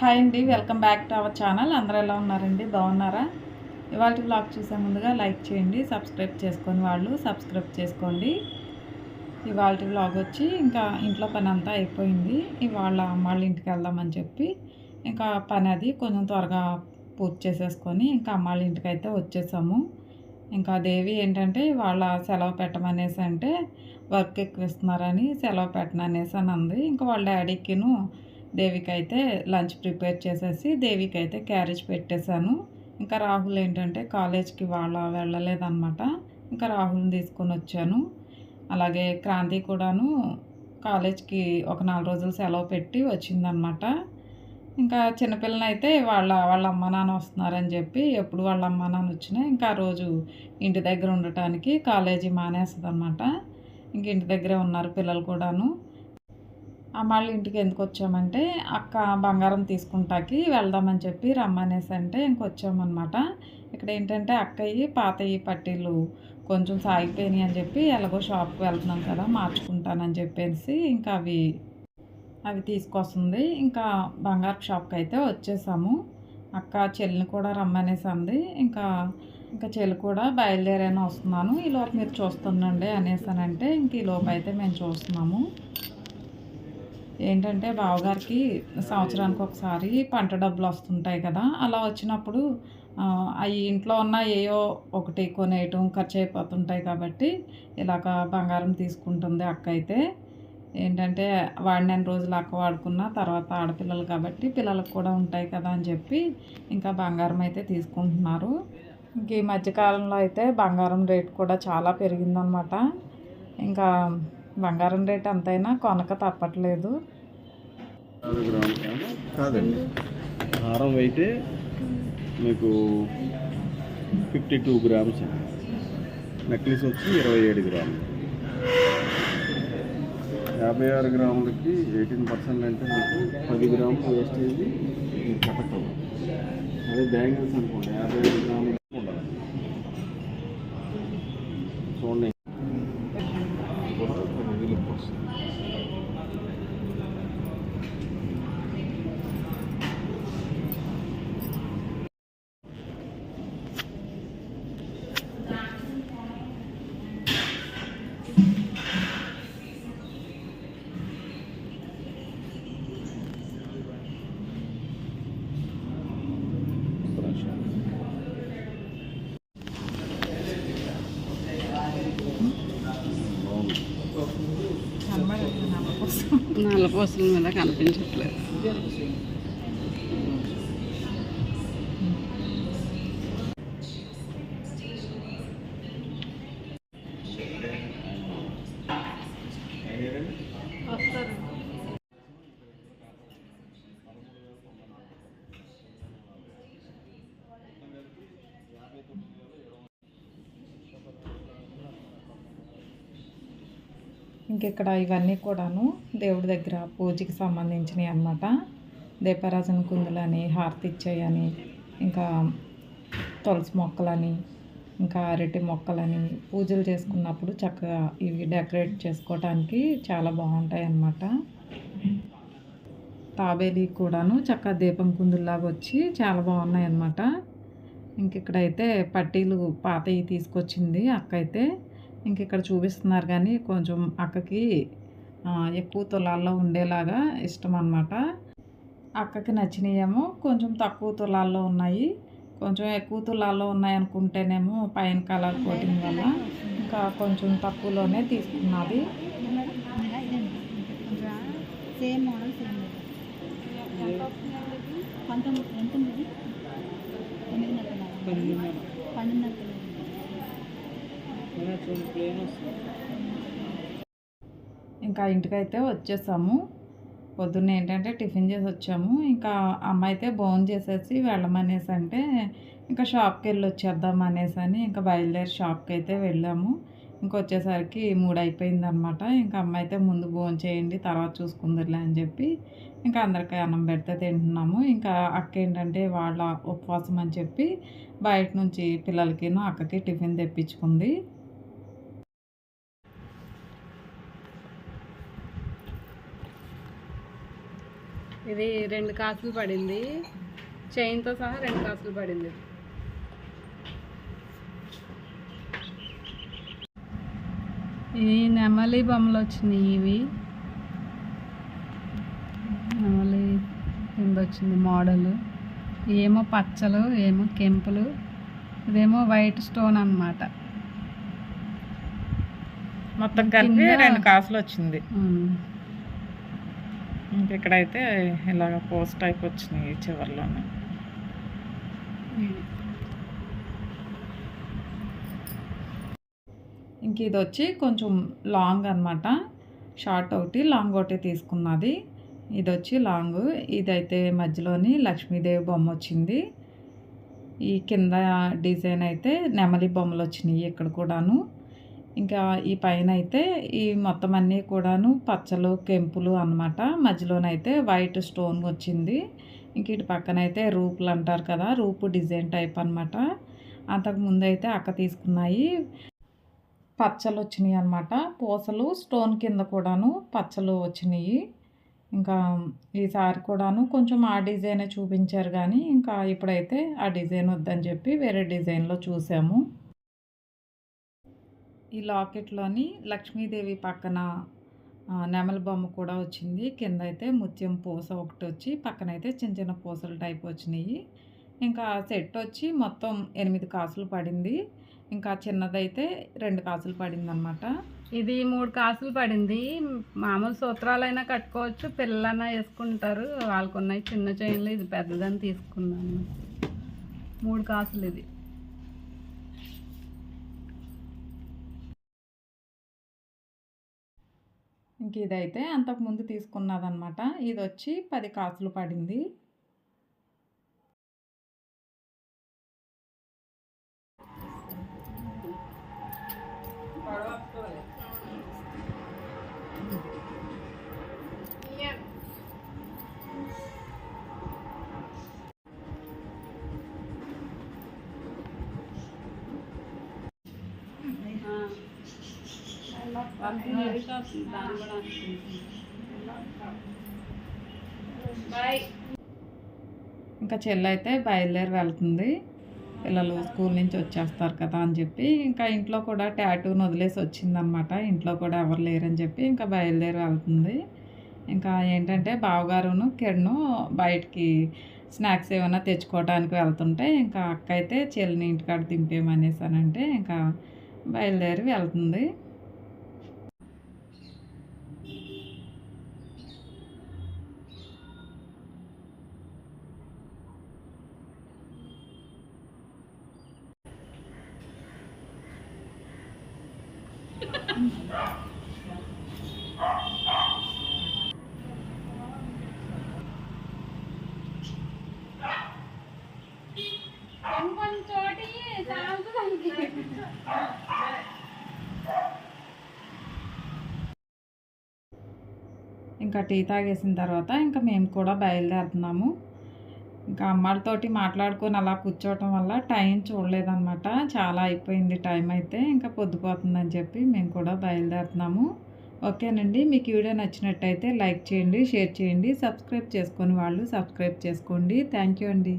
Hi అండి welcome back to our channel. అందరూ ఎలా ఉన్నారండి? బాగున్నారా? ఇవాళ బ్లాగ్ చూసే ముందుగా లైక్ చేయండి సబ్స్క్రైబ్ చేసుకొని వాళ్ళు సబ్స్క్రైబ్ చేసుకోండి. ఇవాళ బ్లాగ్ వచ్చి ఇంకా ఇంట్లో పని అంతా అయిపోయింది. ఇవాళ అమ్మాళ్ళ ఇంటికి వెళ్దామని చెప్పి ఇంకా పని అది కొంచెం త్వరగా పూర్తి చేసేసుకొని ఇంకా అమ్మాళ్ళ ఇంటికి అయితే వచ్చేసాము. ఇంకా దేవి ఏంటంటే వాళ్ళ సెలవు పెట్టమనేసి అంటే వర్క్ ఎక్కువ ఇస్తున్నారని సెలవు పెట్టననేసి అని అంది. ఇంకా వాళ్ళ డాడీకిను దేవికి అయితే లంచ్ ప్రిపేర్ చేసేసి దేవికి అయితే క్యారేజ్ పెట్టేశాను. ఇంకా రాహుల్ ఏంటంటే కాలేజ్కి వాళ్ళ వెళ్ళలేదన్నమాట. ఇంకా రాహుల్ని తీసుకొని వచ్చాను. అలాగే క్రాంతి కూడాను కాలేజ్కి ఒక నాలుగు రోజులు సెలవు పెట్టి వచ్చిందనమాట ఇంకా చిన్నపిల్లని అయితే వాళ్ళ వాళ్ళ అమ్మ నాన్న వస్తున్నారని చెప్పి ఎప్పుడు వాళ్ళ అమ్మ నాన్న వచ్చినా ఇంకా ఆ రోజు ఇంటి దగ్గర ఉండటానికి కాలేజీ మానేస్తుంది అనమాట ఇంక ఇంటి దగ్గరే ఉన్నారు పిల్లలు కూడాను. మళ్ళీ ఇంటికి ఎందుకు వచ్చామంటే అక్క బంగారం తీసుకుంటాకి వెళ్దామని చెప్పి రమ్మనేసి అంటే ఇంకొచ్చామన్నమాట ఇక్కడ ఏంటంటే అక్కయ్యి పాతయ్యి పట్టీలు కొంచెం సాగిపోయినాయి అని చెప్పి ఎలాగో షాప్కి వెళ్తున్నాం కదా మార్చుకుంటానని చెప్పేసి ఇంకా అవి అవి తీసుకొస్తుంది. ఇంకా బంగారు షాప్కి అయితే వచ్చేసాము. అక్క చెల్లిని కూడా రమ్మనేసి అంది. ఇంకా ఇంకా చెల్లి కూడా బయలుదేరాను వస్తున్నాను. ఈలోపు మీరు చూస్తుండండి అనేసానంటే ఇంక ఈ అయితే మేము చూస్తున్నాము. ఏంటంటే బావగారికి సంవత్సరానికి ఒకసారి పంట డబ్బులు వస్తుంటాయి కదా అలా వచ్చినప్పుడు అవి ఇంట్లో ఉన్న ఏయో ఒకటి కొనేయటం ఖర్చు అయిపోతుంటాయి కాబట్టి ఇలాగ బంగారం తీసుకుంటుంది అక్క అయితే. ఏంటంటే వాడినన్ని రోజులు అక్క వాడుకున్న తర్వాత ఆడపిల్లలు కాబట్టి పిల్లలకు కూడా ఉంటాయి కదా అని చెప్పి ఇంకా బంగారం అయితే తీసుకుంటున్నారు. ఇంక ఈ మధ్యకాలంలో అయితే బంగారం రేట్ కూడా చాలా పెరిగిందనమాట. ఇంకా బంగారం రేట్ ఎంతైనా కొనక తప్పట్లేదు. కాదండి. హారం అయితే మీకు ఫిఫ్టీ టూ గ్రామ్స్ నెక్లెస్ వచ్చి ఇరవై ఏడు గ్రాములు. యాభై ఆరు గ్రాములకి ఎయిటీన్ పర్సెంట్ అంటే మీకు పది గ్రాములు వేస్టేజ్ కట్టకం అదే బ్యాంగిల్స్ అనుకోండి యాభై ఆరు గ్రాములు నల్లపూసల మీద కనిపించట్లేదు ఇంకెక్కడ ఇవన్నీ కూడాను దేవుడి దగ్గర పూజకి సంబంధించినవి అనమాట దీపారాజన కుందులని హారతి ఇచ్చాయని ఇంకా తులసి మొక్కలని ఇంకా అరటి మొక్కలని పూజలు చేసుకున్నప్పుడు చక్కగా ఇవి డెకరేట్ చేసుకోవటానికి చాలా బాగుంటాయి అన్నమాట. తాబేలి కూడాను చక్కగా దీపం కుందుల్లాగా వచ్చి చాలా బాగున్నాయి అన్నమాట ఇంక ఇక్కడైతే పట్టీలు పాతవి తీసుకొచ్చింది అక్క అయితే ఇంక ఇక్కడ చూపిస్తున్నారు కానీ కొంచెం అక్కకి ఎక్కువ తులాల్లో ఉండేలాగా ఇష్టం అనమాట అక్కకి నచ్చినాయేమో కొంచెం తక్కువ తులాల్లో ఉన్నాయి. కొంచెం ఎక్కువ తులాల్లో ఉన్నాయి అనుకుంటేనేమో పైన కలర్ కోటింగ్ వల్ల ఇంకా కొంచెం తక్కువలోనే తీసుకున్నది. సేమ్ మోడల్ సేమ్ పంతొమ్మిది ఎంత ఉంది ఇంకా ఇంటికైతే వచ్చేసాము. పొద్దున్న ఏంటంటే టిఫిన్ చేసి వచ్చాము. ఇంకా అమ్మ అయితే బోన్ చేసేసి వెళ్ళమనేసి అంటే ఇంకా షాప్కి వెళ్ళి వచ్చేద్దాం అనేసి అని ఇంకా బయలుదేరి షాప్కి అయితే వెళ్ళాము. ఇంకా వచ్చేసరికి మూడు అయిపోయింది అనమాట ఇంకా అమ్మ అయితే ముందు బోన్ చేయండి తర్వాత చూసుకుందరులే అని చెప్పి ఇంకా అందరికీ అన్నం పెడితే తింటున్నాము. ఇంకా అక్క ఏంటంటే వాళ్ళ ఉపవాసం అని చెప్పి బయట నుంచి పిల్లలకిను అక్కకి టిఫిన్ తెప్పించుకుంది. ఇది రెండు కాసులు పడింది. చైన్తో సహా రెండు కాసులు పడింది. ఈ నెమలి బొమ్మలు వచ్చినాయి ఇవి. నెమలి కింద వచ్చింది మోడల్. ఏమో పచ్చలు ఏమో కెంపులు ఇదేమో వైట్ స్టోన్ అన్నమాట. మొత్తం కలిపి రెండు కాసులు వచ్చింది. ఇంకెక్కడైతే ఇలాగ పోస్ట్ టైప్ వచ్చినాయి చివర్లోనే. ఇంక ఇది వచ్చి కొంచెం లాంగ్ అన్నమాట. షార్ట్ ఒకటి లాంగ్ ఒకటి తీసుకున్నది. ఇది వచ్చి లాంగ్. ఇదైతే మధ్యలోని లక్ష్మీదేవి బొమ్మ వచ్చింది. ఈ కింద డిజైన్ అయితే నెమలి బొమ్మలు వచ్చినాయి ఇక్కడ కూడాను. ఇంకా ఈ పైన అయితే ఈ మొత్తం అన్నీ కూడాను పచ్చలు కెంపులు అన్నమాట. మధ్యలోనైతే వైట్ స్టోన్ వచ్చింది. ఇంక ఇటు పక్కన అయితే రూపులు అంటారు కదా రూపు డిజైన్ టైప్ అనమాట అంతకు ముందు అయితే అక్క తీసుకున్నాయి. పచ్చలు వచ్చినాయి అనమాట పూసలు స్టోన్ కింద కూడాను పచ్చలు వచ్చినాయి. ఇంకా ఈసారి కూడాను కొంచెం ఆ డిజైనే చూపించారు కానీ ఇంకా ఇప్పుడైతే ఆ డిజైన్ వద్దని చెప్పి వేరే డిజైన్లో చూసాము. ఈ లాకెట్లోని లక్ష్మీదేవి పక్కన ఆ, నెమల బొమ్మ కూడా వచ్చింది. కింద అయితే ముత్యం పూస ఒకటి వచ్చి పక్కన అయితే చిన్న చిన్న పూసలు టైప్ వచ్చినాయి. ఇంకా సెట్ వచ్చి మొత్తం ఎనిమిది కాసులు పడింది. ఇంకా చిన్నదైతే రెండు కాసులు పడింది అనమాట ఇది మూడు కాసులు పడింది. మామూలు సూత్రాలైనా కట్టుకోవచ్చు. పిల్లలైనా వేసుకుంటారు. వాళ్ళకున్నాయి చిన్న చైన్లు. ఇది పెద్దదని తీసుకున్నాను. మూడు కాసులు ఇది. ఇంక ఇదైతే అంతకుముందు తీసుకున్నదనమాట ఇది వచ్చి పది కాసులు పడింది. ఇంకా చెల్లి అయితే బయలుదేరి వెళ్తుంది. పిల్లలు స్కూల్ నుంచి వచ్చేస్తారు కదా అని చెప్పి ఇంకా ఇంట్లో కూడా ట్యాటూను వదిలేసి వచ్చిందనమాట. ఇంట్లో కూడా ఎవరు లేరని చెప్పి ఇంకా బయలుదేరి వెళ్తుంది. ఇంకా ఏంటంటే బావగారును కిరణ్ బయటికి స్నాక్స్ ఏమైనా తెచ్చుకోవడానికి వెళ్తుంటే ఇంకా అక్క అయితే చెల్లిని ఇంటికాడ దింపేమనేసానంటే ఇంకా బయలుదేరి వెళ్తుంది. ఇంకా టీ తాగేసిన తర్వాత ఇంకా మేము కూడా బయలుదేరుతున్నాము. ఇంకా అమ్మాలతోటి మాట్లాడుకొని అలా కూర్చోవటం వల్ల టైం చూడలేదన్నమాట. చాలా అయిపోయింది టైం అయితే ఇంకా పొద్దుపోతుందని చెప్పి మేము కూడా బయలుదేరుతున్నాము. ఓకేనండి మీకు వీడియో నచ్చినట్టయితే లైక్ చేయండి షేర్ చేయండి సబ్స్క్రైబ్ చేసుకొని వాళ్ళు సబ్స్క్రైబ్ చేసుకోండి. థ్యాంక్ యూ అండి.